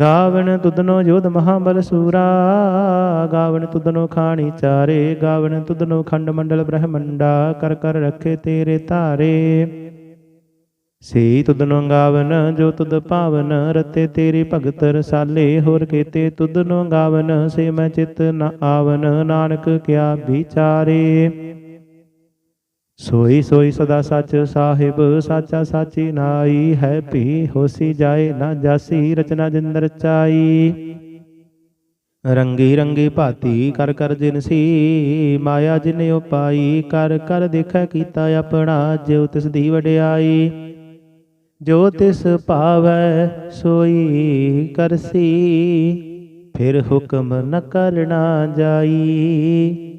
ਗਾਵਣ ਤੁਧਨੋ ਜੋਧ ਮਹਾਬਲ ਸੂਰਾ, ਗਾਵਣ ਤੁਦਨੋ ਖਾਣੀ ਚਾਰੇ, ਗਾਵਣ ਤੁਧਨੋ ਖੰਡ ਮੰਡਲ ਬ੍ਰਹਮੰਡਾ, ਕਰ ਕਰ ਰੱਖੇ ਤੇਰੇ ਧਾਰੇ। ਸੇ ਤੁਧਨੋ ਗਾਵਨ ਜੋ ਤੁਦ ਭਾਵਨ ਰਤੇ ਤੇਰੀ ਭਗਤ ਰਸਾਲੇ, ਹੋਰ ਕੀਤੇ ਤੁਦਨੋ ਗਾਵਨ ਸੇ ਮੈਂ ਚਿਤ ਨ ਆਵਨ, ਨਾਨਕ ਕਿਆ ਵਿਚਾਰੇ। ਸੋਈ ਸੋਈ ਸਦਾ ਸੱਚ ਸਾਹਿਬ, ਸਾਚਾ ਸਾਚੀ ਨਾਈ ਹੈ ਭੀ ਹੋਸੀ ਜਾਏ ਨਾ ਜਾਸੀ, ਰਚਨਾ ਜਿੰਦ ਰਚਾਈ ਰੰਗੀ ਰੰਗੀ ਭਾਤੀ ਕਰ ਕਰ ਜਿਨਸੀ ਮਾਇਆ ਜਿਨ ਉਪਾਈ ਕਰ ਕਰ ਦੇਖੈ ਕੀਤਾ ਆਪਣਾ, ਜਿਉ ਤਿਸ ਦੀ ਵਡਿਆਈ। ਜੋ ਤਿਸ ਭਾਵੈ ਸੋਈ ਕਰਸੀ, ਫਿਰ ਹੁਕਮ ਨ ਕਰਨਾ ਜਾਈ।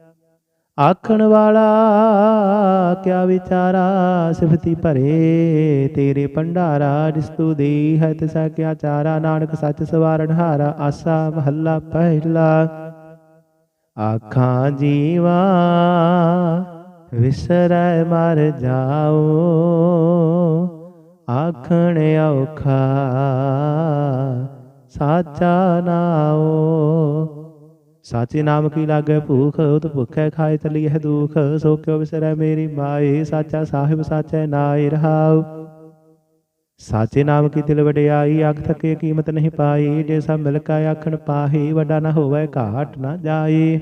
ਆਖਣ ਵਾਲਾ, ਕਿਆ ਵਿਚਾਰਾ ਸਿਫਤੀ ਭਰੇ, ਤੇਰੇ ਭੰਡਾਰਾ ਜਿਸ ਤੂ ਦੇ ਹੈ ਤਿਸਾ ਕਿਆ ਚਾਰਾ, ਨਾਨਕ ਸੱਚ ਸਵਾਰਨ ਹਾਰਾ, ਆਸਾ ਮਹੱਲਾ ਪਹਿਲਾ। ਆਖਾਂ ਜੀਵਾ, ਵਿਸਰੈ ਮਰ ਜਾਓ, ਆਖਣ ਔਖਾ, ਸਾਚਾ ਨਾਓ। ਸਾਚੇ ਨਾਮ ਕੀ ਲਾਗੇ ਭੂਖ ਉਤ ਭੁਖੈ ਖਾਏ ਤਲੀ ਹੈ ਦੁਖ ਸੋ ਕਿਉ ਵਿਸਰੈ ਮੇਰੀ ਮਾਏ ਸਾਚਾ ਸਾਹਿਬ ਸਾਚੈ ਨਾਇ ਰਹਾਉ ਸਾਚੇ ਨਾਮ ਕੀ ਤਿਲ ਵਡਿਆਈ ਆਖ ਥਕੇ ਕੀਮਤ ਨਹੀਂ ਪਾਈ ਜੇ ਸਭ ਮਿਲ ਕਾ ਆਖਣ ਪਾਹੀ ਵੱਡਾ ਨਾ ਹੋਵੇ ਘਾਟ ਨਾ ਜਾਏ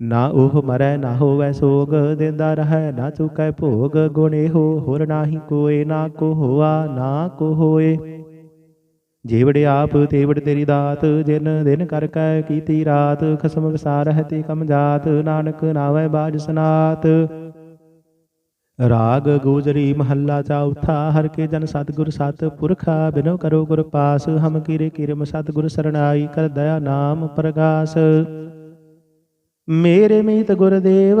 ਨਾ ਉਹ ਮਰੈ ਨਾ ਹੋਵੇ ਸੋਗ ਦਿੰਦਾ ਰਹੈ ਨਾ ਚੁਕੈ ਭੋਗ ਗੁਣੇ ਹੋ ਹੋਰ ਨਾਹੀ ਕੋਏ ਨਾ ਕੋ ਹੋਆ ਨਾ ਕੋ ਹੋਏ ਜੀਵੜ ਆਪ ਤੇਵੜ ਤੇਰੀ ਦਾਤ, ਜਿਨ ਦਿਨ ਕਰ ਕੈ ਕੀਤੀ ਰਾਤ, ਖਸਮ ਵਿਸਾਰ ਤੇ ਕਮ ਜਾਤ, ਨਾਨਕ ਨਾਵੈ ਬਾਜ ਸਨਾਤ। ਰਾਗ ਗੋਜਰੀ ਮਹੱਲਾ ਚੌਥਾ ਹਰ ਕੇ ਜਨ ਸਤਿਗੁਰ ਸਤ ਪੁਰਖਾ ਬਿਨੋ ਕਰੋ ਗੁਰ ਪਾਸ, ਹਮ ਕੀਰੇ ਕਿਰਮ ਸਤਿਗੁਰ ਸਰਣਾਈ, ਕਰ ਦਇਆ ਨਾਮ ਪ੍ਰਗਾਸ। ਮੇਰੇ ਮੀਤ ਗੁਰਦੇਵ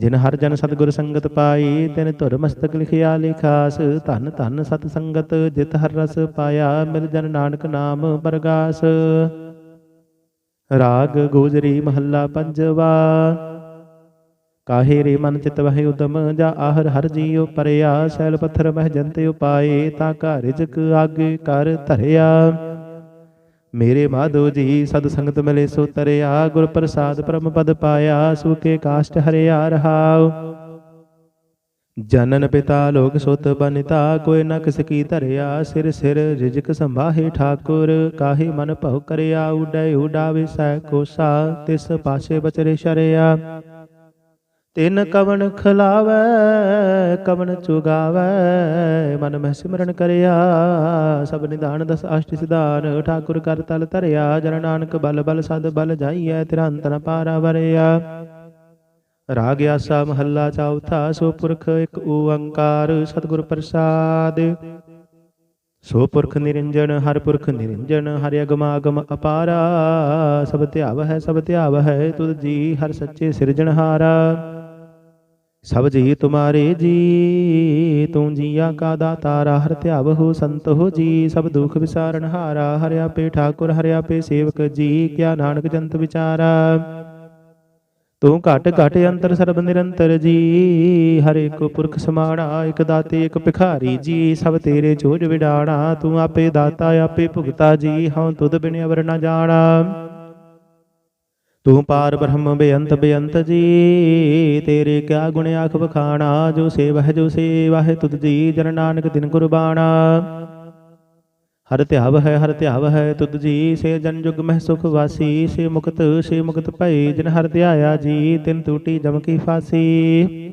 ਜਿਨ ਹਰ ਜਨ ਸਤਿਗੁਰ ਸੰਗਤ ਪਾਈ, ਤਿਨ ਧੁਰ ਮਸਤਕ ਲਿਖਿਆ ਲਿਖਾਸ, ਧਨ ਧਨ ਸਤ ਸੰਗਤ ਜਿਤ ਹਰ ਰਸ ਪਾਇਆ, ਮਿਲ ਜਨ ਨਾਨਕ ਨਾਮ ਪਰਗਾਸ। ਰਾਗ ਗੋਜਰੀ ਮਹੱਲਾ ਪੰਜਵਾ, ਕਾਹੇ ਰੇ ਮਨ ਚਿਤ ਵਹਿ ਉਦਮ, ਜਾ ਆਹਰ ਹਰ ਜੀਉ ਪਰਿਆ, ਸੈਲ ਪੱਥਰ ਮਹਿ ਜੰਤ ਉਪਾਏ, ਤਾਂ ਘਰ ਰਿਜਕ ਆਗੇ ਕਰ ਧਰਿਆ। ਮੇਰੇ ਮਾਧੋ ਜੀ, ਸਦ ਸੰਗਤ ਮਿਲੇ ਸੋ ਤਰਿਆ ਗੁਰ ਪ੍ਰਸਾਦ ਪਰਮ ਪਦ ਪਾਇਆ ਸੁਕੇ ਕਾਸ਼ਟ ਹਰਿਆ ਰਹਾਉ। ਜਨਨ ਪਿਤਾ ਲੋਕ ਸੁਤ ਬਨਿਤਾ, ਕੋਈ ਨ ਕਿਸ ਕੀ ਧਰਿਆ, ਸਿਰ ਸਿਰ ਰਿਜਕ ਸੰਭਾਹੇ ਠਾਕੁਰ, ਕਾਹੇ ਮਨ ਭਉ ਕਰਿਆ, ਉਡੈ ਉਡਾਵੇ ਸੈ ਕੋਸਾ, ਤਿਸ ਪਾਸੇ ਬਚਰੇ ਸ਼ਰਿਆ। ਤਿਨ ਕਵਨ ਖਲਾਵੈ ਕਵਨ ਚੁਗਾਵੈ, ਮਨ ਮਹਿ ਸਿਮਰਨ ਕਰਿਆ, ਸਭ ਨਿਧਾਨ ਦਸ ਅਸ਼ਟ ਸਿਧਾਨ, ਠਾਕੁਰ ਕਰ ਤਲ ਧਰਿਆ, ਜਨ ਨਾਨਕ ਬਲ ਬਲ ਸਦ ਬਲ ਜਾਈਐ ਤਿਰੰਤ ਨ ਪਾਰਾ ਵਰਿਆ। ਰਾਗ ਆਸਾ ਮਹੱਲਾ ਚੌਥਾ ਸੋ ਪੁਰਖ ਇੱਕ ਓੰਕਾਰ, ਸਤਿਗੁਰ ਪ੍ਰਸਾਦ। ਸੋ ਪੁਰਖ ਨਿਰੰਜਨ, ਹਰ ਪੁਰਖ ਨਿਰੰਜਨ, ਹਰਿ ਅਗਮ ਅਗਮ ਅਪਾਰਾ। ਸਭ ਧਿਆਵ ਹੈ ਸਭ ਧਿਆਵ ਹੈ ਤੁਧ ਜੀ ਹਰ ਸੱਚੇ ਸਿਰਜਣਹਾਰਾ। ਸਭ ਜੀ ਤੁਮਾਰੇ ਜੀ, ਤੂੰ ਜੀਆ ਕਾ ਦਾਤਾਰਾ ਹਰ ਧਿਆਵ ਹੋ ਸੰਤ ਹੋ ਜੀ। ਸਭ ਦੁਖ ਵਿਸਾਰਨ ਹਾਰਾ, ਹਰਿਆ ਪੇ ਠਾਕੁਰ, ਹਰਿਆ ਪੇ ਸੇਵਕ ਜੀ, ਕਿਆ ਨਾਨਕ ਜੰਤ ਵਿਚਾਰਾ। ਤੂੰ ਘਟ ਘਟ ਅੰਤਰ ਸਰਬ ਨਿਰੰਤਰ ਜੀ, ਹਰ ਇੱਕ ਪੁਰਖ ਸਮਾਣਾ, ਇੱਕ ਦਾਤੇ, ਇੱਕ ਭਿਖਾਰੀ ਜੀ। ਸਭ ਤੇਰੇ ਜੋਜ ਵਿਡਾਣਾ, ਤੂੰ ਆਪੇ ਦਾਤਾ, ਆਪੇ ਭੁਗਤਾ ਜੀ, ਹਉ ਤੁਧ ਬਿਨ ਅਵਰ ਨ ਜਾਣਾ। ਤੂੰ ਪਾਰ ਬ੍ਰਹਮ ਬੇਅੰਤ ਬੇਅੰਤ ਜੀ, ਤੇਰੇ ਕਿਆ ਗੁਣ ਆਖ ਬਖਾਣਾ ਜੋ ਸੇਵ ਜੋ ਸੇਵਾ ਹੈ, ਤੁਧ ਜੀ ਜਨ ਨਾਨਕ ਦਿਨ ਗੁਰਬਾਣਾ। ਹਰ ਧਿਆਵ ਹੈ, ਹਰ ਧਿਆਵ ਹੈ, ਤੁਧ ਜੀ, ਸੇ ਜਨ ਜੁਗ ਮਹਿ ਸੁਖ ਵਾਸੀ, ਸੇ ਮੁਕਤ ਸੇ ਮੁਕਤ ਭਈ, ਜਿਨ ਹਰ ਧਿਆਇਆ ਜੀ, ਤਿਨ ਟੂਟੀ ਜਮ ਕੀ ਫਾਸੀ।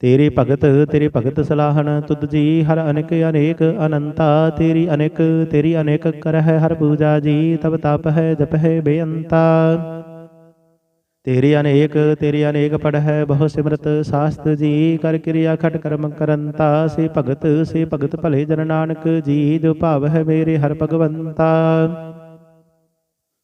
ਤੇਰੀ ਭਗਤ ਤੇਰੀ ਭਗਤ ਸਲਾਹਣ, ਤੁਧ ਜੀ ਹਰ ਅਨੇਕ ਅਨੇਕ ਅਨੰਤਾ, ਤੇਰੀ ਅਨੇਕ ਤੇਰੀ ਅਨੇਕ ਕਰਹਿ, ਹਰ ਪੂਜਾ ਜੀ ਤਬ ਤਪ ਹੈ, ਜਪ ਹੈ, ਬੇਅੰਤਾ। ਤੇਰੀ ਅਨੇਕ ਤੇਰੀ ਅਨੇਕ ਪੜ ਹੈ, ਬਹੁ ਸਿਮਰਤ ਸਾਸਤ ਜੀ, ਕਰ ਕਿਰਿਆ ਖਟ ਕਰਮ ਕਰੰਤਾ, ਸੇ ਭਗਤ ਸੇ ਭਗਤ ਭਲੇ ਜਨ ਨਾਨਕ ਜੀ, ਜੋ ਭਾਵ ਹੈ ਮੇਰੇ ਹਰ ਭਗਵੰਤਾ।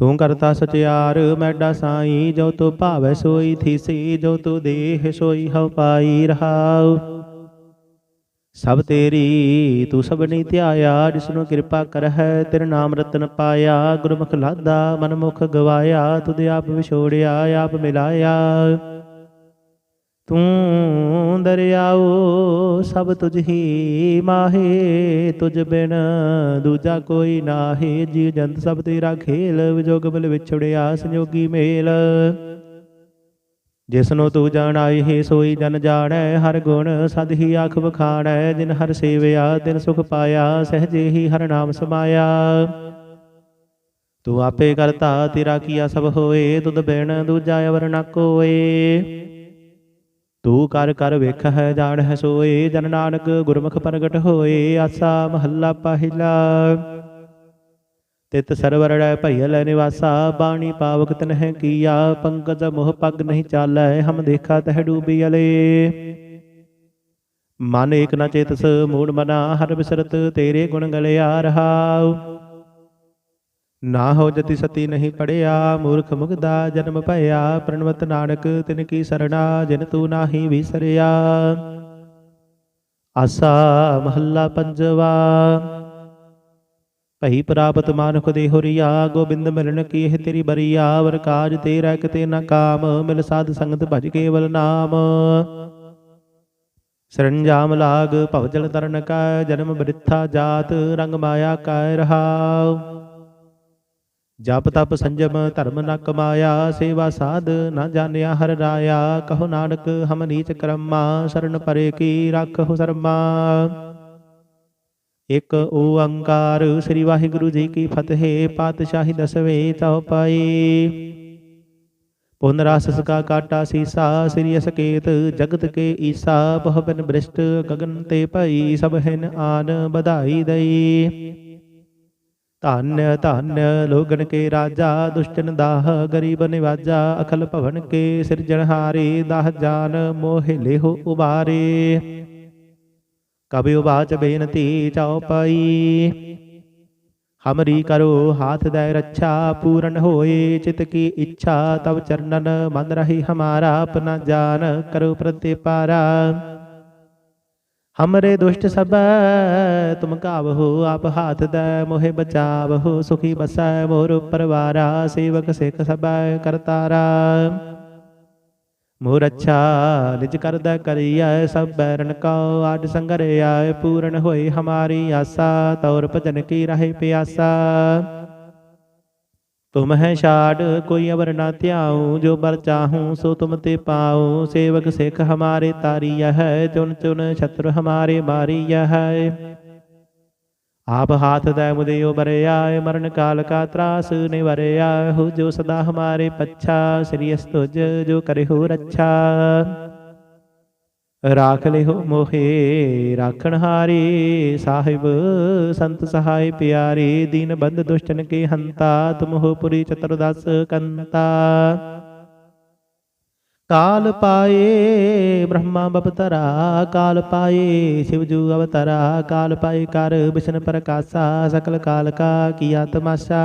ਤੂੰ ਕਰਤਾ ਸਚਿਆਰ, ਮੈਡਾ ਸਾਈ, ਜੋ ਤੂੰ ਭਾਵੈ ਸੋਈ ਥੀਸੀ ਜੋ ਤੂੰ ਦੇਹ ਸੋਈ, ਹਉ ਪਾਈ ਰਹਾਉ। ਸਭ ਤੇਰੀ, ਤੂੰ ਸਭਨੀ ਧਿਆਇਆ, ਜਿਸਨੂੰ ਕਿਰਪਾ ਕਰਹਿ, ਤੇਰੇ ਨਾਮ ਰਤਨ ਪਾਇਆ, ਗੁਰਮੁਖ ਲਾਦਾ ਮਨਮੁਖ ਗਵਾਇਆ, ਤੁਧ ਆਪ ਵਿਛੋੜਿਆ, ਆਪ ਮਿਲਾਇਆ। ਤੂੰ ਦਰਿਆਓ, ਸਭ ਤੁਝ ਹੀ ਮਾਹੇ, ਤੁਝ ਬਿਨ ਦੂਜਾ ਕੋਈ ਨਾਹੀ। ਜੀ ਜੰਤ ਸਭ ਤੇਰਾ ਖੇਲ, ਵਿਜੋਗ ਬਲ ਵਿਛੜਿਆ, ਸੰਜੋਗੀ ਮੇਲ। ਜਿਸਨੂੰ ਤੂੰ ਜਾਣਾਈ ਹੀ ਸੋਈ ਜਨ ਜਾਣੈ, ਹਰ ਗੁਣ ਸਦ ਹੀ ਆਖ ਬਖਾਣੈ ਜਿਨ ਹਰ ਸੇਵਿਆ ਦਿਨ ਸੁਖ ਪਾਇਆ, ਸਹਜੇ ਹੀ ਹਰ ਨਾਮ ਸਮਾਇਆ। ਤੂੰ ਆਪੇ ਕਰਤਾ, ਤੇਰਾ ਕੀਆ ਸਭ ਹੋਏ, ਤੁਧ ਬਿਨ ਦੂਜਾ ਅਵਰ ਨ ਕੋਏ। ਤੂੰ ਕਰ ਕਰ ਵੇਖ ਹੈ, ਜਾਣ ਹੈ, ਸੋਏ, ਜਨ ਨਾਨਕ ਗੁਰਮੁਖ ਪ੍ਰਗਟ ਹੋਏ, ਆਸਾ ਮਹੱਲਾ ਪਹਿਲਾ। ਤਿਤ ਸਰਵਰੜੈ ਭਈਲ ਨਿਵਾਸਾ, ਬਾਣੀ ਪਾਵਕ ਤਨਹਿ ਕੀਆ, ਪੰਕਜ ਮੋਹ ਪਗ ਨਹੀਂ ਚਾਲੈ, ਹਮ ਦੇਖਾ ਤਹਿ ਡੂਬੀ ਅਲੇ। ਮਨ ਏਕ ਨ ਚੇਤਸ, ਮੂੜ ਮਨਾ, ਹਰ ਬਿਸਰਤ ਤੇਰੇ ਗੁਣ ਗਲਿਆ ਰਹਾਉ। ਨਾ ਹੋ ਜਤੀ ਸਤੀ ਨਹੀਂ ਪੜਿਆ, ਮੂਰਖ ਮੁਗਦਾ ਜਨਮ ਭਇਆ, ਪ੍ਰਣਵਤ ਨਾਨਕ ਤਿਨ ਕੀ ਸਰਣਾ, ਜਿਨ ਤੂ ਨਾਹੀ ਵਿਸਰਿਆ। ਆਸਾ ਮਹੱਲਾ ਪੰਜਵਾ, ਭਈ ਪ੍ਰਾਪਤ ਮਾਨੁਖ ਦੇ ਹੋਰੀਆ, ਗੋਬਿੰਦ ਮਿਲਣ ਕੀ ਇਹ ਤੇਰੀ ਬਰੀਆ, ਵਰ ਕਾਜ ਤੇਰਾ ਕਿਤੇ ਨਾ ਕਾਮ, ਮਿਲ ਸਾਧ ਸੰਗਤ ਭਜ ਕੇਵਲ ਨਾਮ। ਸਰੰਜਾਮ ਲਾਗ ਭਵਜਲ ਤਰਨ ਕਾ, ਜਨਮ ਬ੍ਰਿਥਾ ਜਾਤ, ਰੰਗ ਮਾਇਆ ਕਾ ਰਹਾਉ। ਜਪ ਤਪ ਸੰਜਮ ਧਰਮ ਨ ਕਮਾਇਆ, ਸੇਵਾ ਸਾਧ ਨ ਜਾਣਿਆ ਹਰ ਰਾਇਆ, ਕਹੋ ਨਾਨਕ ਹਮ ਨੀਚ ਕਰਮਾ, ਸ਼ਰਨ ਪਰੇ ਕੀ ਰੱਖੋ ਸਰਮਾ। ਇਕ ਓੰਕਾਰ ਸ੍ਰੀ ਵਾਹਿਗੁਰੂ ਜੀ ਕੀ ਫਤਿਹ, ਪਾਤਸ਼ਾਹੀ ਦਸਵੇਂ ਚਉਪਾਈ ਪੁਨ ਰਸ ਸਕਾ ਕਾਟਾ ਸੀਸਾ, ਸ੍ਰੀ ਅਸਕੇਤ ਜਗਤ ਕੇ ਈਸਾ, ਬਹੁ ਬਿਨ ਬ੍ਰਿਸ਼ਟ ਗਗਨ ਤੇ ਭਈ ਸਭ ਹਿਨ ਆਨ ਵਧਾਈ ਦਈ। ਧੰਨ ਧੰਨ ਲੋਗਨ ਕੇ ਰਾਜਾ, ਦੁਸ਼ਟਨ ਦਾਹ, ਗਰੀਬ ਨਿਵਾਜਾ, ਅਖਲ ਭਵਨ ਕੇ ਸਿਰਜਣਹਾਰੇ ਦਾਹ ਜਾਨ ਮੋਹਿ ਲਿਹੁ ਉਬਾਰੇ। ਕਬਿ ਉਬਾਚ ਬੇਨਤੀ ਚਉਪਈ ਹਮਰੀ ਕਰੋ ਹਾਥ ਦੈ ਰੱਛਾ, ਪੂਰਨ ਹੋਏ ਚਿਤ ਕੀ ਇੱਛਾ, ਤਵ ਚਰਨਨ ਮਨ ਰਹੀ ਹਮਾਰਾ ਆਪਣਾ ਜਾਨ ਕਰੋ ਪ੍ਰਤਿਪਾਰਾ। ਹਮਰੇ ਦੁਸ਼ਟ ਸਭ, ਤੁਮ ਕਾਵਹੋ ਆਪ ਹਾਥ ਦੈ, ਮੋਹਿ ਬਚਾਵਹੋ ਸੁਖੀ ਬਸੈ, ਮੋਰ ਪਰਵਾਰਾ ਸੇਵਕ ਸਿਖ ਸਭ, ਕਰਤਾਰਾ। ਮੋਰ ਅੱਛਾ, ਨਿਜ ਕਰਦਾ ਕਰੀਐ, ਸਭ ਬੈਰਨ ਕਉ, ਆਦ ਸੰਗਰਿਆ ਪੂਰਨ ਹੋਏ ਹਮਾਰੀ ਆਸਾ ਤੌਰ ਭਜਨ ਕੀ ਰਹੇ ਪਿਆਸਾ। ਤੁਮ ਹੈ ਛਾੜ, ਕੋਈ ਅਵਰ ਨਾ ਧਿਆਉ, ਜੋ ਬਰ ਚਾਹੂੰ ਸੋ ਤੁਮ ਤੇ ਪਾਉ। ਸੇਵਕ ਸਿੱਖ ਹਮਾਰੇ ਤਾਰੀਆ ਹੈ ਚੁਨ ਚੁਨ ਛਤਰ ਹਮਾਰੇ ਮਾਰੀਆ ਹੈ। ਆਪ ਹਾਥ ਦੈ ਮੁਦਿਓ ਬਰਿਆ, ਮਰਨ ਕਾਲ ਕਾ ਤਰਾਸ ਨਿਵਰਿਆ। ਹੋ ਜੋ ਸਦਾ ਹਮਾਰੇ ਪੱਛਾ, ਸ੍ਰੀ ਅਸਤੁਜ ਜੋ ਕਰੇ ਹੋ ਰੱਛਾ। ਰਾਖ ਲਿਓ ਮੋਹੇ, ਰਾਖਣ ਹਾਰੇ ਸਾਹਿਬ, ਸੰਤ ਸਹਾਇ ਪਿਆਰੇ, ਦੀਨ ਬੰਦ ਦੁਸ਼ਟਨ ਕੇ ਹੰਤਾ, ਤੁਮ ਹੋ ਪੁਰੀ ਚਤੁਰਦਸ ਕੰਤਾ। ਕਾਲ ਪਾਏ ਬ੍ਰਹਮਾ ਬਪਤਰਾ, ਕਾਲ ਪਾਏ ਸ਼ਿਵਜੂ ਅਵਤਰਾ, ਕਾਲ ਪਾਏ ਕਰ ਬਿਸ਼ਨ ਪ੍ਰਕਾਸ਼ਾ, ਸਕਲ ਕਾਲ ਕਾ ਕੀਆ ਤਮਾਸ਼ਾ।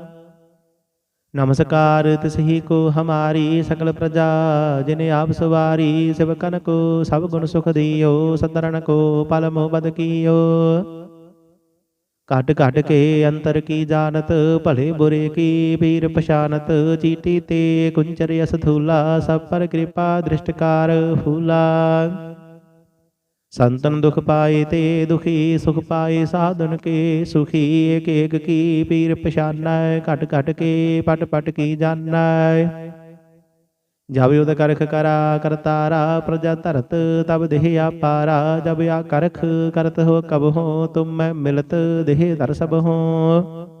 नमस्कार तिसही को हमारी सकल प्रजा जिने आप सवारी शिवकन को सब गुण सुख दियो सतरण को पल मोह बद कियो ਘਟ ਘਟ ਕੇ ਅੰਤਰ ਕੀ ਜਾਣਤ ਭਲੇ ਬੁਰੇ ਕੀ ਪੀਰ ਪਛਾਨਤ ਚੀਟੀ ਤੇ ਕੁੰਚਰ ਅਸ ਧੂਲਾ ਸਭ ਪਰ ਕਿਰਪਾ ਦ੍ਰਿਸ਼ਟਕਾਰ ਫੂਲਾ ਸੰਤਨ ਦੁਖ ਪਾਏ ਤੇ ਦੁਖੀ, ਸੁਖ ਪਾਏ ਸਾਧਨ ਕੇ, ਸੁਖੀ ਏਕ ਏਕ ਕੀ ਪੀਰ ਪਛਾਨੈ, ਘਟ ਘਟ ਕੇ ਪਟ ਪਟ ਕੀ ਜਾਣੈ ਜਬ ਉਦ ਕਰਖ ਕਰਾ, ਕਰਤਾਰਾ, ਪ੍ਰਜਾ ਧਰਤ, ਤਬ ਦੇਹ ਆਪਾਰਾ, ਜਬ ਆ ਕਰਖ ਕਰਤ ਹੋ, ਕਬ ਹੋ, ਤੁਮ ਮੈਂ ਮਿਲਤ, ਦੇਹ ਦਰ ਸਭ ਹੋ।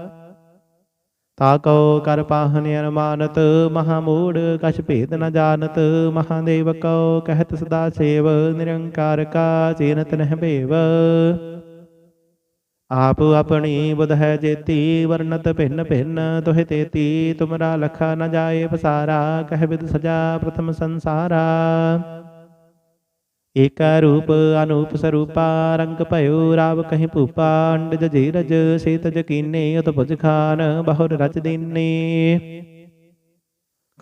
ਤਾਕੋ ਕਰ ਪਾਹਨ ਅਨਮਾਨਤ ਮਹਾ ਮੂੜ ਕਛ ਭੇਦ ਨ ਜਾਣਤ ਮਹਾਦੇਵ ਕੋ ਕਹਿਤ ਸਦਾ ਸੇਵ ਨਿਰੰਕਾਰ ਕਾ ਚੇਨਤ ਨਹਿ ਭੇਵ ਆਪ ਆਪਣੀ ਬੁਧ ਹੈ ਜੇਤੀ ਵਰਨਤ ਭਿੰਨ ਭਿੰਨ ਤੋਹਿ ਤੇਤੀ ਤੁਮਰਾ ਲਖਾ ਨ ਜਾਏ ਪਸਾਰਾ ਕਹਿ ਵਿਦ ਸਜਾ ਪ੍ਰਥਮ ਸੰਸਾਰਾ ਏਕਾ ਰੂਪ ਅਨੂਪ ਸਰੂਪਾ, ਰੰਗ ਭਇਓ ਰਾਵ ਕਹਿ ਭੂਪਾ ਅੰਡ ਜਜੀਰਜ ਸੇਤ ਜਕੀਨੇ ਉਤ ਭੁਜ ਖਾਨ ਬਹੁਰ ਰਚ ਦੀਨੇ।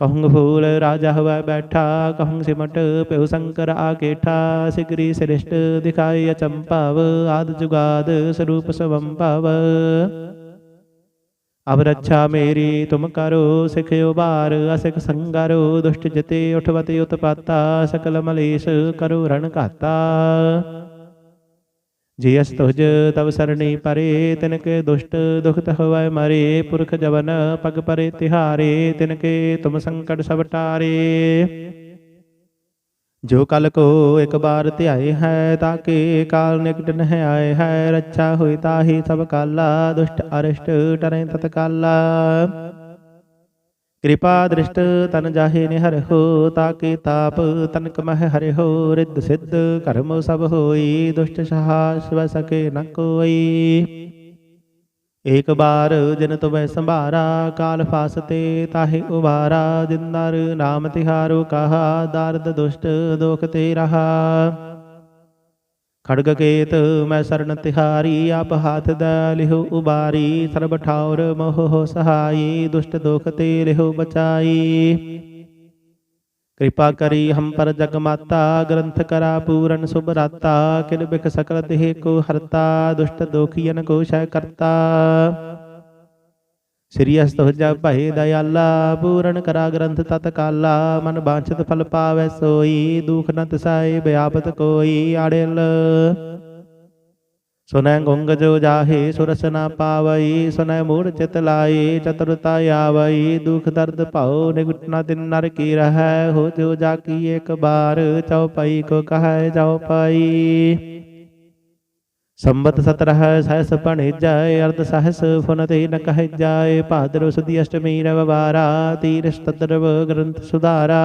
ਕਹੂੰ ਫੂਲ ਰਾਜਾ ਹਵਾ ਬੈਠਾ ਕਹੂੰ ਸਿਮਟ ਪਿਉ ਸੰਕਰ ਆਕੇਠਾ ਸਿਗਰੀ ਸ੍ਰਿਸ਼ਟ ਦਿਖਾਈ ਅਚੰਭਾਵ, ਆਦ ਜੁਗਾਦ ਸਰੂਪ ਸਵੰਭਾਵ। ਅਬ ਰੱਛਾ ਮੇਰੀ ਤੁਮ ਕਰੋ ਸਿਖ ਉਬਾਰ ਅਸਿਖ ਸੰਗਰੋ, ਦੁਸ਼ਟ ਜਿਤੇ ਉਠਵਤੇ ਉਤਪਾਤਾ, ਸਕਲ ਮਲੇਸ਼ ਕਰੋ ਰਣ ਘਾਤਾ। ਜੇ ਅਸ ਤੁਜ ਤਵ ਸਰਣੀ ਪਰੇ ਤਿਨ ਕੇ ਦੁਸ਼ਟ ਦੁਖਤ ਹੋਵੈ ਮਰੇ, ਪੁਰਖ ਜਵਨ ਪਗ ਪਰੇ ਤਿਹਾਰੇ ਤਿਨ ਕੇ ਤੁਮ ਸੰਕਟ ਸਭ ਟਾਰੇ। ਜੋ ਕਲ ਕੋ ਇੱਕ ਬਾਰ ਧਿਆਏ ਹੈ ਤਾਕੇ ਕਾਲ ਨਿਕਟ ਨਹਿ ਆਏ ਹੈ, ਰੱਛਾ ਹੋਈ ਤਾਹੀ ਸਭ ਕਾਲਾ, ਦੁਸ਼ਟ ਅਰਿਸ਼ਟ ਟਰੈ ਤਤਕਾਲਾ ਕਿਰਪਾ ਦ੍ਰਿਸ਼ਟ ਤਨ ਜਾਹੇ ਨਿਹਰ ਹੋ ਤਾਕੇ ਤਾਪ ਤਨਕ ਮਹਿ ਹਰਿ ਹੋ, ਰਿੱਧ ਸਿੱਧ ਕਰਮ ਸਭ ਹੋਈ, ਦੁਸ਼ਟ ਸਹਾਸ ਵ ਸਕੇ ਨ ਕੋਈ। ਏਕ ਬਾਰ ਜਿਨ ਤੁਮੈ ਸੰਭਾਰਾ, ਕਾਲ ਫਾਸਤੇ ਤਾਹੇ ਉਬਾਰਾ ਜਿੰਦਰ ਨਾਮ ਤਿਹਾਰੋ, ਕਹਾ ਦਰਦ ਦੁਸ਼ਟ ਦੋਖ ਤੇ ਰਹਾ। ਖੜਗ ਕੇਤ ਮੈਂ ਸਰਨ ਤਿਹਾਰੀ, ਆਪ ਹਾਥ ਦਾ ਲਿਹੁ ਉਬਾਰੀ, ਸਰਬ ਠਾਉਰ ਮੋਹ ਸਹਾਈ, ਦੁਸ਼ਟ ਦੋਖ ਤੇ ਲਿਹੁ ਬਚਾਈ। ਕਿਰਪਾ ਕਰੀ ਹਮ ਪਰ ਜਗ ਮਾਤਾ ਗ੍ਰੰਥ ਕਰਾ ਪੂਰਨ ਸੁਭ ਰਾਤਾ ਕਿਲ ਬਿਖ ਸਕਲ ਦੇਹ ਕੋ ਹਰਤਾ, ਦੁਸ਼ਟ ਦੋਖੀਨ ਕੋ ਸ਼ੈ ਕਰਤਾ। ਸ੍ਰੀ ਅਸਤ ਜਾ ਦਇਆਲਾ, ਪੂਰਨ ਕਰਾ ਗ੍ਰੰਥ ਤਤ ਕਾਲਾ, ਮਨ ਬਾਂਛਤ ਫਲ ਪਾਵੈ ਸੋਈ, ਦੁਖ ਨ ਤਸਾਏ ਬਿਆਪਤ ਕੋਈ ਆੜਿਲ। ਸੁਨੈ ਗੁੰਗ ਜੋ ਜਾਹੇ ਸੁਰਸ ਨਾ ਪਾਵਈ, ਸੁਨੈ ਮੂੜ ਚਿਤ ਲਾਈ, ਚਤੁਰਤਾ ਆਵਈ, ਦੁਖ ਦਰਦ ਭਉ ਨਿਗਟਨਾ ਤਿਨ ਨਰ ਕੀ ਰਹੈ, ਹੋ ਜੋ ਜਾ ਕੀ ਇੱਕ ਬਾਰ ਚਉਪਈ ਕੋ ਕਹੈ ਚਉਪਈ ਸੰਬਤ ਸਤਰਹ ਸਹਸ ਪਣਿ ਜਾਏ ਅਰਧ ਸਹਸ ਫੁਨ ਤੇ ਨ ਕਹਿ ਜਾਏ ਭਾਦਰ ਸੁਦੀ ਅਸ਼ਟਮੀ ਰਵਵਾਰਾ ਤੀਰ ਸਤਦਰਵ ਗ੍ਰੰਥ ਸੁਧਾਰਾ।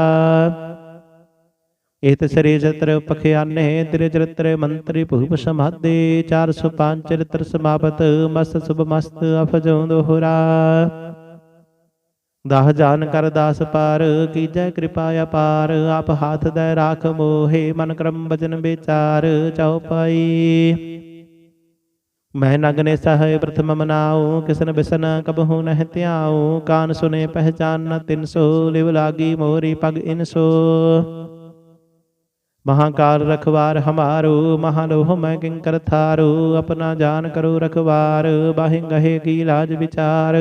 ਇਤ ਸ੍ਰੀ ਚਤਰ ਪਖਿਆਨੇ, ਤੇਰੇ ਚਰਿਤ੍ਰ ਮੰਤਰੀ ਭੂਪ ਸਮਾਦੇ 405 ਚਰਿਤ੍ਰ ਸਮਾਪਤ, ਮਸਤ ਸੁਭ ਮਸਤ ਅਫਜੋਂ ਦੋਹਰਾ। ਦਾਹ ਜਾਨ ਕਰ ਦਾਸ ਪਾਰ, ਕੀਜੈ ਕਿਰਪਾ ਅਪਾਰ ਆਪ ਹਾਥ ਦੇ ਰਾਖ ਮੋਹੇ, ਮਨ ਕਰਮ ਬਚਨ ਵਿਚਾਰ ਚਉਪਈ ਮੈਂ ਨਗਨੇ ਸਹਿ ਪ੍ਰਥਮ ਮਨਾਉ, ਕਿਸਨ ਬਿਸਨ ਕਬਹੂ ਨਹਿ ਧਿਆਉ, ਕਾਨ ਸੁਨੇ ਪਹਿਚਾਨ ਨ ਤਿਨ ਸੋ, ਲਿਵ ਲਾਗੀ ਮੋਰੀ ਪਗ ਇਨਸੋ ਮਹਾਕਾਰ ਰਖਵਾਰ ਹਮਾਰੋ, ਮਹਾਲੋਹ ਮੈਂ ਕਿੰਕਰ ਥਾਰੋ, ਆਪਣਾ ਜਾਨ ਕਰੋ ਰਖਵਾਰ, ਬਾਹੇ ਗਹੇ ਕੀ ਲਾਜ ਵਿਚਾਰ।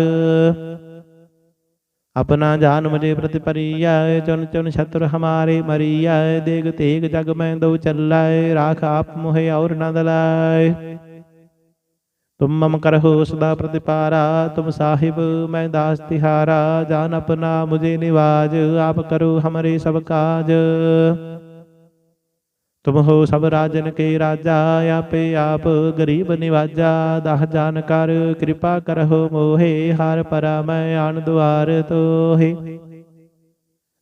ਆਪਣਾ ਜਾਨ ਮੁਝੇ ਪ੍ਰਤਿ ਪਰੀਆ ਚੁਨ ਚੁਨ ਸ਼ਤਰ ਹਮਾਰੇ ਮਰੀਆ ਦੇਗ ਤੇਗ ਜਗ ਮੈਂ ਦੋ ਚੱਲਾਏ ਰਾਖ ਆਪ ਮੋਹਿ ਔਰ ਨੰਦ ਲਾਏ ਤੁਮ ਮਮ ਕਰਹੁ ਸਦਾ ਪ੍ਰਤਿਪਾਰਾ, ਤੁਮ ਸਾਹਿਬ ਮੈਂ ਦਾਸ ਤਿਹਾਰਾ, ਜਾਨ ਆਪਣਾ ਮੁਝੇ ਨਿਵਾਜ, ਆਪ ਕਰੋ ਹਮਰੇ ਸਭ ਕਾਜ। ਤੁਮ ਹੋ ਸਭ ਰਾਜਨ ਕੇ ਰਾਜਾ, ਆਪੇ ਆਪ ਗਰੀਬ ਨਿਵਾਜਾ। ਦਹ ਜਾਨ ਕਰ, ਕਿਰਪਾ ਕਰਹੁ ਮੋਹੇ, ਹਰ ਪਰਮੈ ਆਨ ਦੁਆਰ ਤੋਹੇ।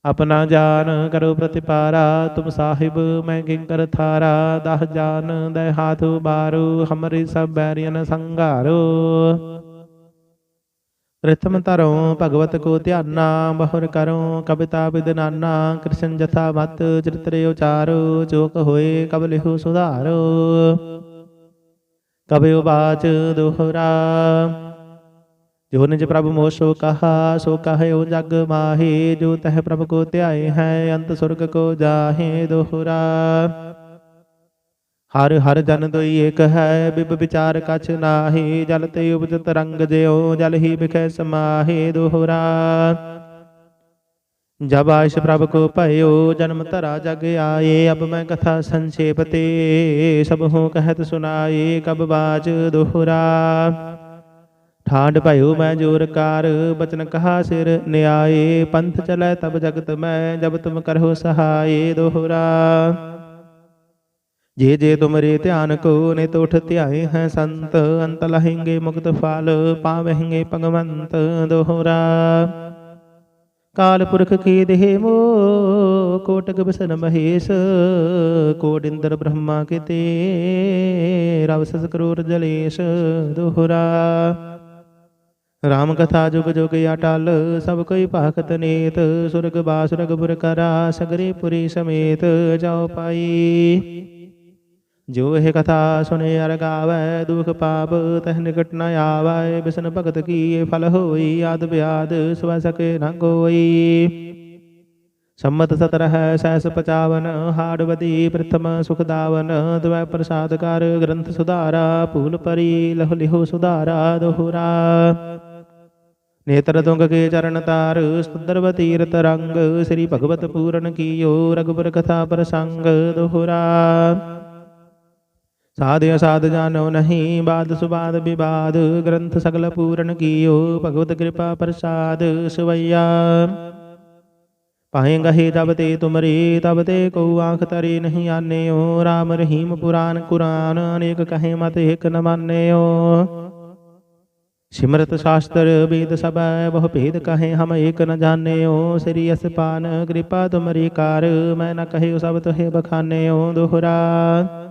ਆਪਣਾ ਜਾਨ ਕਰੋ ਪ੍ਰਤਿਪਾਰਾ, ਤੁਮ ਸਾਹਿਬ ਮੈਂ ਕਿੰਕਰ ਥਾਰਾ। ਦਹ ਜਾਨ ਦੇ ਹਾਥ ਬਾਰੂ, ਹਮਰੀ ਸਭ ਬੈਰੀਨ ਸੰਘਾਰੋ। ਪ੍ਰਥਮ ਧਰੋਂ ਭਗਵਤ ਕੋ ਧਿਆਨਾ, ਬਹੁਰ ਕਰੋ ਕਵਿਤਾ ਬਿਦਨਾਨਾ ਕ੍ਰਿਸ਼ਨ ਜਥਾ ਮਤ ਚਿਤਰੇ ਉਚਾਰੋ ਜੋਕ ਹੋਏ ਕਬ ਲਿਹੋ ਸੁਧਾਰੋ। ਕਬਿ ਉਬਾਚ ਦੁਹਰਾ, ਜੋ ਨਿਜ ਪ੍ਰਭ ਮੋਸੋ ਕਹਾ, ਸੋ ਕਹਿਓ ਜਗ ਮਾਹੀ, ਜੋ ਤਹ ਪ੍ਰਭ ਕੋ ਧਿਆਏ ਹੈ, ਅੰਤ ਸੁਰਗ ਕੋ ਜਾਹੇ ਦੁਹਰਾ। ਹਰ ਹਰ ਜਨ ਦੋਈ ਏਕ ਹੈ, ਬਿਬ ਵਿਚਾਰ ਕਛ ਨਾਹੀ, ਜਲ ਤੇ ਉਪਜਤ ਰੰਗ ਜਿਉ, ਜਲ ਹੀ ਬਿਖੈ ਸਮਾਹੇ ਦੋਹਰਾ। ਜਬ ਆਇਸ਼ ਪ੍ਰਭ ਕੋ ਭਇਓ, ਜਨਮ ਧਰਾ ਜਗ ਆਏ, ਅਬ ਮੈਂ ਕਥਾ ਸੰਖੇਪ ਤੇ ਸਭ ਹੂੰ ਕਹਿਤ ਸੁਨਾਏ ਕਬ ਬਾਜ ਦੋਹਰਾ। ਠਾਂਡ ਭਇਓ ਮੈਂ ਜੋਰ ਕਾਰ, ਬਚਨ ਕਹਾ ਸਿਰ ਨਿਆਏ, ਪੰਥ ਚਲੈ ਤਬ ਜਗਤ ਮੈਂ, ਜਬ ਤੁਮ ਕਰਹੁ ਸਹਾਏ ਦੋਹਰਾ। ਜੇ ਜੇ ਤੁਮਰੇ ਧਿਆਨ ਕੋ ਨਿਤ ਉਠ ਧਿਆਏ ਹੈ ਸੰਤ, ਅੰਤ ਲਹਿੰਗੇ ਮੁਕਤ ਫਲ, ਪਾਵਹਿੰਗੇ ਭਗਵੰਤ ਦੋਹਰਾ। ਕਾਲ ਪੁਰਖ ਕੀ ਦੇਹ ਮੋ, ਕੋਟਕ ਬਸਨ ਮਹੇਸ਼ ਕੋਟ ਇੰਦਰ ਬ੍ਰਹਮਾ ਕੇ ਤੇ ਰਵ ਸਸ ਜਲੇਸ਼ ਦੋਹਰਾ। ਰਾਮ ਕਥਾ ਜੁਗ ਜੁਗ ਅਟਲ, ਸਭ ਕੋਈ ਭਾਖਤ ਨੇਤ, ਸੁਰਗ ਬਾਸੁਰਗ ਬੁਰ ਕਰਾ, ਸਗਰੇ ਪੁਰੀ ਸਮੇਤ ਜਾਉ ਪਾਈ। ਜੋ ਇਹ ਕਥਾ ਸੁਨੇ ਅਰ ਦੁਖ ਪਾਪ ਤਹ ਨਿਕਟ ਨ ਆਵੈ, ਬਿਸਨ ਭਗਤ ਕੀ ਫਲ ਹੋਈ, ਆਦ ਬਿਆਦ ਸਵੈ ਸਕੇ ਨ ਕੋਈ ਸੰਮਤ ਸਤਰਹ ਸੈਸ ਪਚਾਵਨ ਹਾੜਵਦੀ ਪ੍ਰਥਮ ਸੁਖ ਦਵੈ ਪ੍ਰਸਾਦ ਕਰ ਗ੍ਰੰਥ ਸੁਧਾਰਾ, ਭੂਲ ਪਰੀ ਲਹੁ ਲਿਹੁ ਸੁਧਾਰਾ ਦੋਹਰਾ। ਨੇਤਰ ਤੁੰਗ ਕੇ ਚਰਨ ਤਾਰ, ਸੁੰਦਰਵ ਤੀਰਤ ਰੰਗ, ਸ੍ਰੀ ਭਗਵਤ ਪੂਰਨ ਕੀਓ ਰਗਪੁਰ ਕਥਾ ਪ੍ਰਸੰਗ ਦੋਹਰਾ। ਸਾਧ ਅਸਾਧ ਜਾਣੋ ਨਹੀਂ ਬਾਦ ਸੁਬਾਦ ਵਿਵਾਦ, ਗ੍ਰੰਥ ਸਗਲ ਪੂਰਨ ਕੀਓ, ਭਗਵਤ ਕਿਰਪਾ ਪ੍ਰਸਾਦ ਸਵਈਆ। ਪਾਹੇ ਗਹੇ ਤਬ ਤੇ ਤੁਮਰੇ, ਤਬ ਤੇ ਕੋ ਆਂਖ ਤਰੇ ਨਹੀਂ ਆਨਿਓ RAM ਰਹੀਮ ਪੁਰਾਨ ਕੁਰਾਨ, ਅਨੇਕ ਕਹੇ ਮਤ ਏਕ ਨ ਮਾਨਿਓ। ਸਿਮਰਤ ਸ਼ਾਸਤਰ ਵੇਦ ਸਭੈ ਬਹੁ ਭੇਦ ਕਹੇ ਹਮ ਏਕ ਨ ਜਾਣਿਓ। ਸ੍ਰੀ ਅਸਪਾਨ, ਕਿਰਪਾ ਤੁਮਰੀ ਕਾਰ, ਮੈਂ ਨ ਕਹਿਓ ਸਭ ਤੋਹਿ ਬਖਾਨਿਓ, ਦੁਹਰਾ।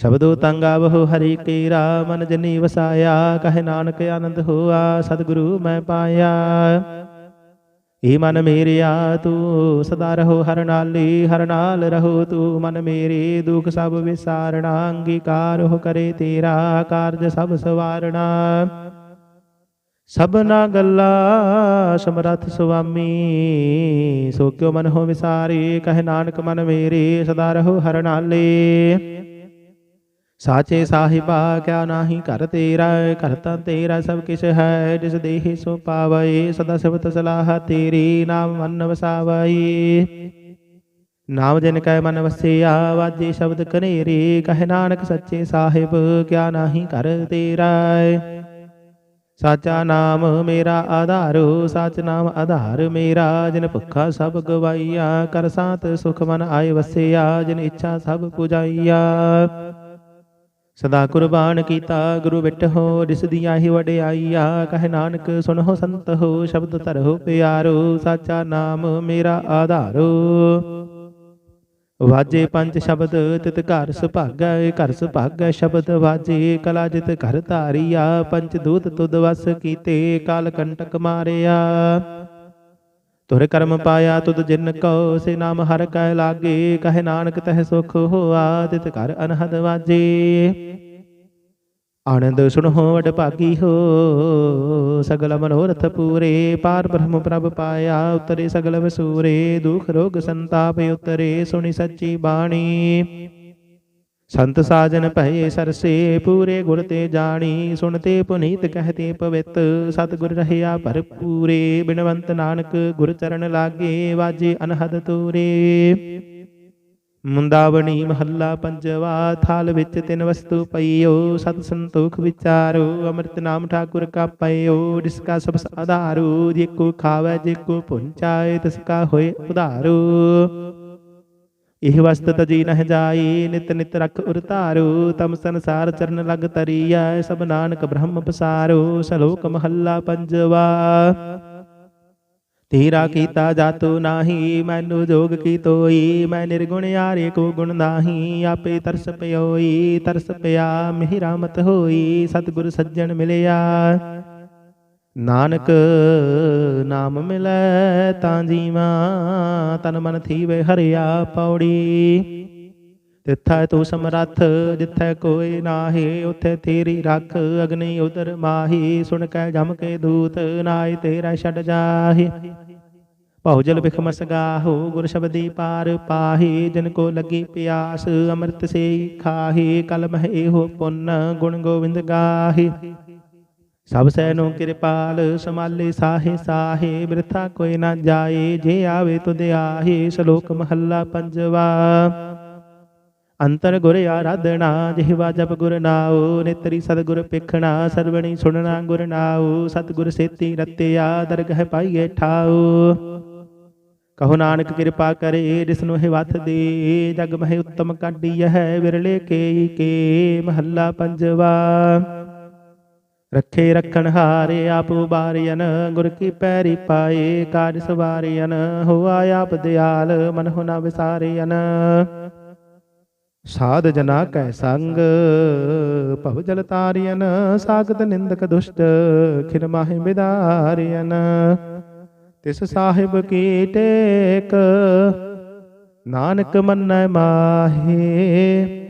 ਸ਼ਬਦੋ ਤੰਗਾ ਬਹੁ ਹਰੀ ਕੀਰਾ ਮਨ ਜਨੀ ਵਸਾਇਆ ਕਹਿ ਨਾਨਕ ਆਨੰਦ ਹੋਆ, ਸਤਿਗੁਰੂ ਮੈਂ ਪਾਇਆ। ਏ ਮਨ ਮੇਰਿਆ ਤੂੰ, ਸਦਾ ਰਹੋ ਹਰ ਨਾਲੀ, ਹਰ ਨਾਲ ਰਹੋ ਤੂੰ, ਮਨ ਮੇਰੇ ਦੁਖ ਸਭ ਵਿਸਾਰਣਾ, ਅੰਗੀਕਾਰ ਹੋ ਕਰੇ ਤੇਰਾ, ਕਾਰਜ ਸਭ ਸਵਾਰਣਾ। ਸਭਨਾ ਗੱਲਾ ਸਮਰੱਥ ਸੁਆਮੀ, ਸੋ ਕਿਉ ਮਨ ਹੋ ਵਿਸਾਰੇ, ਕਹੇ ਨਾਨਕ ਮਨ ਮੇਰੇ, ਸਦਾ ਰਹੋ ਹਰ ਨਾਲੇ। ਸਾਚੇ ਸਾਹਿਬਾ ਕਿਆ ਨਾਹੀ ਘਰ ਤੇਰਾ, ਘਰ ਤਾਂ ਤੇਰਾ ਸਭ ਕਿਛ ਹੈ, ਜਿਸ ਦੇਹੀ ਸੋ ਪਾਵੈ, ਸਦਾ ਸਿਵਤ ਸਲਾਹ ਤੇਰੀ ਨਾਮ ਮਨ ਵਸਾਵੈ। ਨਾਮ ਜਿਨ ਕੈ ਮਨ ਵਸਿਆ, ਵਾਜੇ ਸ਼ਬਦ ਕਨੇਰੇ ਕਹੇ ਨਾਨਕ ਸੱਚੇ ਸਾਹਿਬ, ਕਿਆ ਨਾਹੀ ਘਰ ਤੇਰਾ ਸਾਚਾ ਨਾਮ ਮੇਰਾ ਆਧਾਰੋ, ਸਾਚ ਨਾਮ ਆਧਾਰ ਮੇਰਾ, ਜਿਨ ਭੁੱਖਾ ਸਭ ਗਵਾਈਆ, ਕਰ ਸਾਤ ਸੁਖ ਮਨ ਆਏ ਵਸਿਆ, ਜਿਨ ਇੱਛਾ ਸਭ ਪੁਜਾਈਆ। ਸਦਾ ਕੁਰਬਾਨ ਕੀਤਾ, ਗੁਰੂ ਬਿਟਹੁ ਜਿਸ ਦੀ ਆਹੀ ਵਡਿਆਈਆ ਕਹੇ ਨਾਨਕ ਸੁਨਹੁ ਸੰਤ ਹੋ, ਸ਼ਬਦ ਧਰਹੁ ਪਿਆਰੋ, ਸਾਚਾ ਨਾਮ ਮੇਰਾ ਆਧਾਰੋ। ਵਾਜੇ ਪੰਜ ਸ਼ਬਦ, ਤਿਤ ਘਰ ਸੁਭਾਗੈ ਘਰ ਸੁਭਾਗੈ ਸ਼ਬਦ ਵਾਜੇ, ਕਲਾ ਜਿਤ ਘਰ ਧਾਰੀਆ, ਪੰਜ ਦੂਤ ਤੁਦ ਵਸ ਕੀਤੇ, ਕਾਲ ਕੰਟਕ ਮਾਰਿਆ। ਤੁਰ ਕਰਮ ਪਾਇਆ ਤੁਧ ਜਿਨ ਕਉ ਸੇ ਨਾਮ ਹਰ ਕੈ ਲਾਗੇ, ਕਹੇ ਨਾਨਕ ਤਹ ਸੁਖ ਹੋਆ, ਤਿਤ ਘਰ ਅਨਹਦ ਵਾਜੇ। ਆਨੰਦ ਸੁਣੋ ਵਡ ਭਾਗੀ ਹੋ, ਸਗਲ ਮਨੋਰਥ ਪੂਰੇ, ਪਾਰ ਬ੍ਰਹਮ ਪ੍ਰਭ ਪਾਇਆ, ਉਤਰੇ ਸਗਲ ਵਸੂਰੇ, ਦੁਖ ਰੋਗ ਸੰਤਾਪ ਉਤਰੇ, ਸੁਣੀ ਸੱਚੀ ਬਾਣੀ। ਸੰਤ ਸਾਜਨ ਭਏ ਸਰਸੇ, ਪੂਰੇ ਗੁਰ ਤੇ ਜਾਣੀ ਸੁਣਤੇ ਪੁਨੀਤ ਕਹਤੇ ਪਵਿੱਤ। ਸਤਿਗੁਰ ਰਹਿਆ ਭਰਪੂਰੇ, ਬਿਨਵੰਤ ਨਾਨਕ ਗੁਰ ਚਰਨ ਲਾਗੇ, ਵਾਜੇ ਅਨਹਦ ਤੂਰੇ। ਮੁੰਦਾਵਣੀ ਮਹੱਲਾ ਪੰਜਵਾ, ਥਾਲ ਵਿੱਚ ਤਿੰਨ ਵਸਤੂ ਪਈਓ, ਸਤ ਸੰਤੋਖ ਵਿਚਾਰੋ, ਅੰਮ੍ਰਿਤ ਨਾਮ ਠਾਕੁਰ ਕਾ ਪਈਓ ਜਿਸ ਕਾ ਸਭ ਆਧਾਰੋ, ਜੇ ਕੋ ਖਾਵੇ, ਜੇ ਕੋ ਪੁੰਚਾਏ, ਤਿਸ ਕਾ ਹੋਏ ਉਧਾਰੂ। ਇਹ ਵਸਤ ਤਜੀ ਨਹਿ ਜਾਈ, ਨਿਤ ਨਿਤ ਰਖ ਉਰਤਾਰੋ ਤਮ ਸੰਸਾਰ ਚਰਨ ਲਗ ਤਰੀਐ ਸਭ ਨਾਨਕ ਬ੍ਰਹਮ ਪਸਾਰੋ, ਸਲੋਕ ਮਹੱਲਾ ਪੰਜਵਾ। ਤੇਰਾ ਕੀਤਾ ਜਾਤੋ ਨਾਹੀ, ਮੈਨੂੰ ਜੋਗ ਕੀ ਤੋਈ, ਮੈਂ ਨਿਰਗੁਣ ਯਾਰੇ ਕੋ ਗੁਣ ਨਾਹੀ, ਆਪੇ ਤਰਸ ਪਿਓਈ, ਤਰਸ ਪਿਆ ਮਿਹੀ ਹੋਈ, ਸਤਿਗੁਰ ਸੱਜਣ ਮਿਲਿਆ। ਨਾਨਕ ਨਾਮ ਮਿਲੈ ਤਾਂ ਜੀਵਾ, ਤਨ ਮਨ ਥੀਵੇ ਹਰਿਆ ਪੌੜੀ। ਤਿੱਥੈ ਤੂੰ ਸਮਰੱਥ, ਜਿੱਥੈ ਕੋਈ ਨਾਹੀ, ਉਥੇ ਤੇਰੀ ਰੱਖ, ਅਗਨੀ ਉਦਰ ਮਾਹੀ। ਸੁਣ ਕੈ ਜਮ ਕੇ ਦੂਤ ਨਾਈ ਤੇਰਾ ਛੱਡ ਜਾਹੀ। ਭਉਜਲ ਬਿਖਮਸ ਗਾਹੋ, ਗੁਰ ਸ਼ਬਦੀ ਪਾਰ ਪਾਹੀ। ਜਿਨ ਕੋ ਲੱਗੀ ਪਿਆਸ, ਅੰਮ੍ਰਿਤ ਸੇ ਖਾਹੀ। ਕਲ ਮਹਿ ਇਹੋ ਪੁੰਨ, ਗੁਣ ਗੋਬਿੰਦ ਗਾਹੀ। ਸਭ ਸੈ ਕਿਰਪਾਲ, ਸਮਾਲੇ ਸਾਹੇ ਸਾਹੇ, ਬਿਰਥਾ ਕੋਈ ਨਾ ਜਾਏ, ਜੇ ਆਵੇ ਤੁਧ ਆਹੇ, ਸ਼ਲੋਕ ਮਹੱਲਾ ਪੰਜਵਾ। ਅੰਤਰ ਗੁਰ ਆਰਾਧਣਾ ਜਿਹਵਾ ਜਪ ਗੁਰ ਨਾਉ, ਨੇਤਰੀ ਸਤਿਗੁਰ ਪਿਖਣਾ ਸਰਵਣੀ ਸੁਣਨਾ ਗੁਰ ਨਾਉ, ਸਤਿਗੁਰ ਸੇਤੀ ਰਤਿਆ, ਦਰਗਹਿ ਪਾਈਏ ਠਾਉ। ਕਹੋ ਨਾਨਕ ਕਿਰਪਾ ਕਰੇ, ਜਿਸ ਨੂੰ ਇਹ ਦੇ, ਜਗ ਮਹਿ ਉੱਤਮ ਕਾਢੀ ਹੈ, ਵਿਰਲੇ ਕੇ ਕੇ, ਮਹੱਲਾ ਪੰਜਵਾ। ਰੱਖੇ ਰੱਖਣ ਹਾਰੇ ਆਪ ਉਬਾਰਿਆਨ ਗੁਰ ਕੀ ਪੈਰੀ ਪਾਏ ਕਾਜ ਸਵਾਰਿਆਨ ਹੋਆ ਆਪ ਦਿਆਲ, ਮਨ ਹੋ ਨਾ ਵਿਸਾਰਿਆਨ ਸਾਧ ਜਨਾ ਕੈ ਸੰਗ, ਭਵ ਜਲ ਤਾਰਿਆਨ ਸਾਗਤ ਨਿੰਦਕ ਦੁਸ਼ਟ ਖਿਰ ਮਾਹਿ ਬਿਦਾਰਿਆਨ ਤਿਸ ਸਾਹਿਬ ਕੀ ਟੇਕ, ਨਾਨਕ ਮੰਨੈ ਮਾਹੇ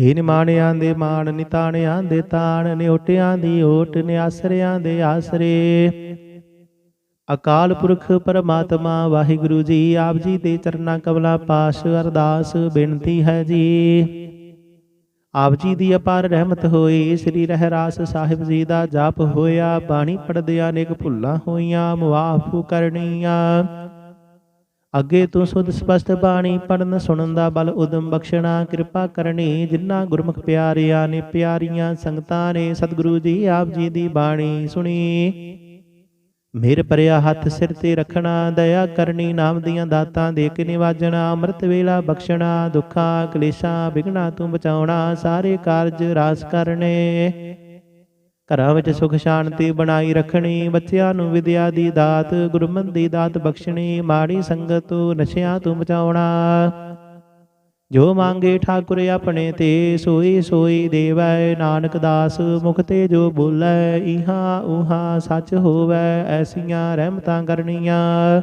ਹੇ ਨਿਮਾਣਿਆਂ ਦੇ ਮਾਣ, ਨਿਤਾਣਿਆਂ ਦੇ ਤਾਣ, ਨਿਉਟਿਆਂ ਦੀ ਓਟ, ਨਿਆਸਰਿਆਂ ਦੇ ਆਸਰੇ। ਅਕਾਲ ਪੁਰਖ ਪਰਮਾਤਮਾ, ਵਾਹਿਗੁਰੂ ਜੀ, ਆਪ ਜੀ ਦੇ ਚਰਨਾਂ ਕਮਲਾ ਪਾਸ, ਅਰਦਾਸ ਬੇਨਤੀ ਹੈ ਜੀ। ਆਪ ਜੀ ਦੀ ਅਪਾਰ ਰਹਿਮਤ ਹੋਈ ਸ੍ਰੀ ਰਹਿਰਾਸ ਸਾਹਿਬ ਜੀ ਦਾ ਜਾਪ ਹੋਇਆ, ਬਾਣੀ ਪੜਦਿਆਂ ਅਨੇਕ ਭੁੱਲਾਂ ਹੋਈਆਂ, ਮੁਆਫ ਕਰਨੀਆਂ। ਅੱਗੇ ਤੋਂ ਸੁਧ ਸਪਸ਼ਟ ਬਾਣੀ ਪੜਨ ਸੁਣਨ ਦਾ ਬਲ ਉਦਮ ਬਖਸ਼ਣਾ, ਕਿਰਪਾ ਕਰਨੀ ਜਿਨ੍ਹਾਂ ਗੁਰਮੁਖ ਪਿਆਰਿਆਂ ਨੇ, ਪਿਆਰੀਆਂ ਸੰਗਤਾਂ ਨੇ, ਸਤਿਗੁਰੂ ਜੀ ਆਪ ਜੀ ਦੀ ਬਾਣੀ ਸੁਣੀ। ਮੇਰ ਪਰਿਆ ਹੱਥ ਸਿਰ ਤੇ ਰੱਖਣਾ, ਦਇਆ ਕਰਨੀ, ਨਾਮ ਦੀਆਂ ਦਾਤਾਂ ਦੇ ਕੇ ਨਿਵਾਜਣਾ, ਅੰਮ੍ਰਿਤ ਵੇਲਾ ਬਖਸ਼ਣਾ, ਦੁੱਖਾਂ ਕਲੇਸ਼ਾਂ ਵਿਗਣਾ ਤੋਂ ਬਚਾਉਣਾ, ਸਾਰੇ ਕਾਰਜ ਰਾਸ ਕਰਨੇ। ਘਰਾਂ ਵਿੱਚ ਸੁਖ ਸ਼ਾਂਤੀ ਬਣਾਈ ਰੱਖਣੀ, ਬੱਚਿਆਂ ਨੂੰ ਵਿਦਿਆ ਦੀ ਦਾਤ, ਗੁਰਮਤਿ ਦੀ ਦਾਤ ਬਖਸ਼ਣੀ, ਮਾੜੀ ਸੰਗਤ ਤੋਂ ਨਸ਼ਿਆਂ ਤੋਂ ਬਚਾਉਣਾ। ਜੋ ਮੰਗੇ ਠਾਕੁਰ ਆਪਣੇ ਤੇ, ਸੋਈ ਸੋਈ ਦੇਵੈ, ਨਾਨਕ ਦਾਸ ਮੁਖ ਤੇ ਜੋ ਬੋਲੇ, ਇਹਾ ਉਹਾਂ ਸੱਚ ਹੋਵੈ, ਐਸੀਆਂ ਰਹਿਮਤਾਂ ਕਰਨੀਆਂ।